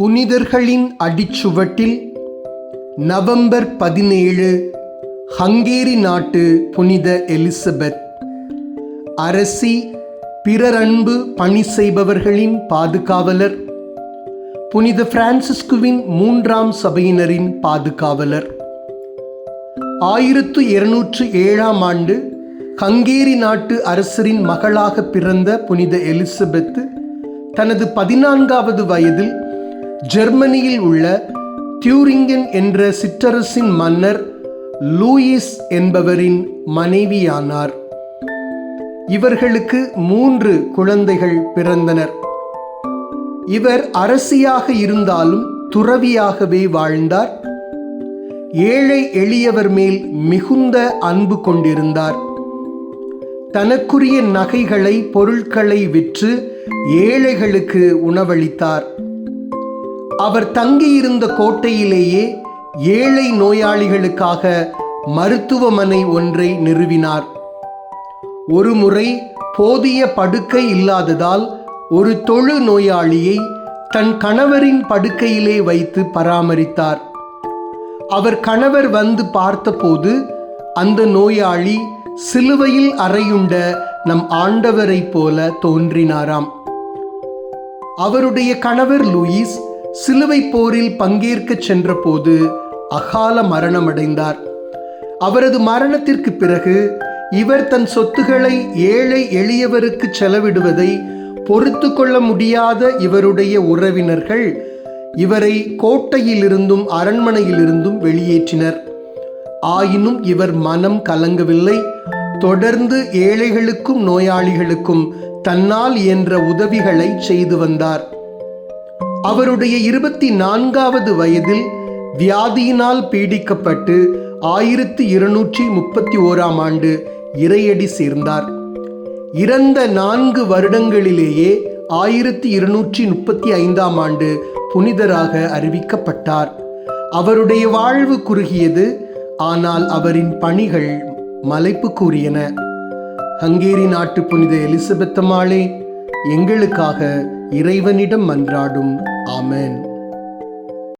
புனிதர்களின் அடிச்சுவட்டில் November பதினேழு Hungary நாட்டு புனித எலிசபெத் அரசி பிறரன்பு பணி செய்பவர்களின் பாதுகாவலர் புனித பிரான்சிஸ்குவின் மூன்றாம் சபையினரின் பாதுகாவலர். ஆயிரத்து இருநூற்று ஏழாம் ஆண்டு ஹங்கேரி நாட்டு அரசரின் மகளாக பிறந்த புனித எலிசபெத்து தனது பதினான்காவது வயதில் ஜெர்மனியில் உள்ள தியூரிங்கன் என்ற சிற்றரசின் மன்னர் லூயிஸ் என்பவரின் மனைவியானார். இவர்களுக்கு மூன்று குழந்தைகள் பிறந்தனர். இவர் அரசியாக இருந்தாலும் துறவியாகவே வாழ்ந்தார். ஏழை எளியவர் மேல் மிகுந்த அன்பு கொண்டிருந்தார். தனக்குரிய நகைகளை பொருட்களை விற்று ஏழைகளுக்கு உணவளித்தார். அவர் தங்கியிருந்த கோட்டையிலேயே ஏழை நோயாளிகளுக்காக மருத்துவமனை ஒன்றை நிறுவினார். ஒருமுறை போதிய படுக்கை இல்லாததால் ஒரு தொழு நோயாளியை தன் கணவரின் படுக்கையிலே வைத்து பராமரித்தார். அவர் கணவர் வந்து பார்த்தபோது அந்த நோயாளி சிலுவையில் அறையுண்ட நம் ஆண்டவரைப் போல தோன்றினாராம். அவருடைய கணவர் லூயிஸ் சிலுவை போரில் பங்கேற்கச் சென்றபோது அகால மரணமடைந்தார். அவரது மரணத்திற்கு பிறகு இவர் தன் சொத்துக்களை ஏழை எளியவருக்கு செலவிடுவதை பொறுத்து கொள்ள முடியாத இவருடைய உறவினர்கள் இவரை கோட்டையிலிருந்தும் அரண்மனையிலிருந்தும் வெளியேற்றினர். ஆயினும் இவர் மனம் கலங்கவில்லை. தொடர்ந்து ஏழைகளுக்கும் நோயாளிகளுக்கும் தன்னால் இயன்ற உதவிகளை செய்து வந்தார். அவருடைய இருபத்தி நான்காவது வயதில் வியாதியினால் பீடிக்கப்பட்டு ஆயிரத்தி இருநூற்றி முப்பத்தி ஓராம் ஆண்டு இறையடி சேர்ந்தார். இறந்த நான்கு வருடங்களிலேயே ஆயிரத்தி இருநூற்றி முப்பத்தி ஐந்தாம் ஆண்டு புனிதராக அறிவிக்கப்பட்டார். அவருடைய வாழ்வு குறுகியது ஆனால் அவரின் பணிகள் மலைப்பு கூறியன. ஹங்கேரி நாட்டு புனித எலிசபெத்தமாளே எங்களுக்காக இறைவனிடம் மன்றாடும். ஆமேன்.